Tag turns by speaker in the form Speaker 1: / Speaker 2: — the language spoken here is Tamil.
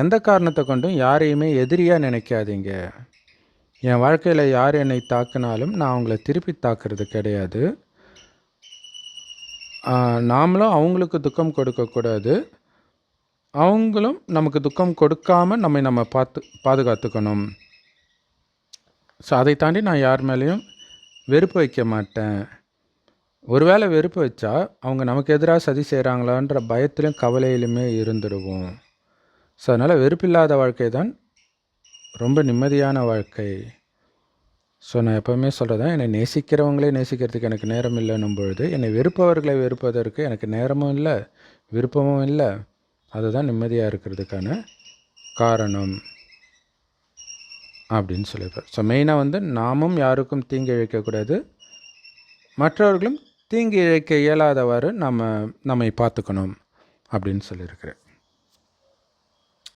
Speaker 1: எந்த காரணத்தை கொண்டும் யாரையுமே எதிரியாக நினைக்காதீங்க. என் வாழ்க்கையில் யார் என்னை தாக்குனாலும் நான் அவங்கள திருப்பி தாக்குறது கிடையாது. நாமளும் அவங்களுக்கு துக்கம் கொடுக்கக்கூடாது அவங்களும் நமக்கு துக்கம் கொடுக்காம நம்மை நம்ம பார்த்து பாதுகாத்துக்கணும். ஸோ அதை தாண்டி நான் யார் மேலேயும் வெறுப்பு வைக்க மாட்டேன். ஒருவேளை வெறுப்பு வச்சா அவங்க நமக்கு எதிராக சதி செய்கிறாங்களான்ற பயத்திலும் கவலையிலுமே இருந்துடுவோம் ஸோ அதனால் வெறுப்பில்லாத வாழ்க்கை தான் ரொம்ப நிம்மதியான வாழ்க்கை. ஸோ நான் எப்போவுமே சொல்கிறதான் என்னை நேசிக்கிறவங்களே நேசிக்கிறதுக்கு எனக்கு நேரம் இல்லைன்னும் பொழுது என்னை வெறுப்பவர்களை வெறுப்பதற்கு எனக்கு நேரமும் இல்லை விருப்பமும் இல்லை. அதுதான் நிம்மதியாக இருக்கிறதுக்கான காரணம். அப்படின்னு சொல்லியிருப்பார். ஸோ மெயினாக வந்து நாமும் யாருக்கும் தீங்கு இழைக்கக்கூடாது மற்றவர்களும் தீங்கு இழைக்க இயலாதவாறு நம்ம நம்மை பார்த்துக்கணும் அப்படின்னு சொல்லியிருக்கிறேன்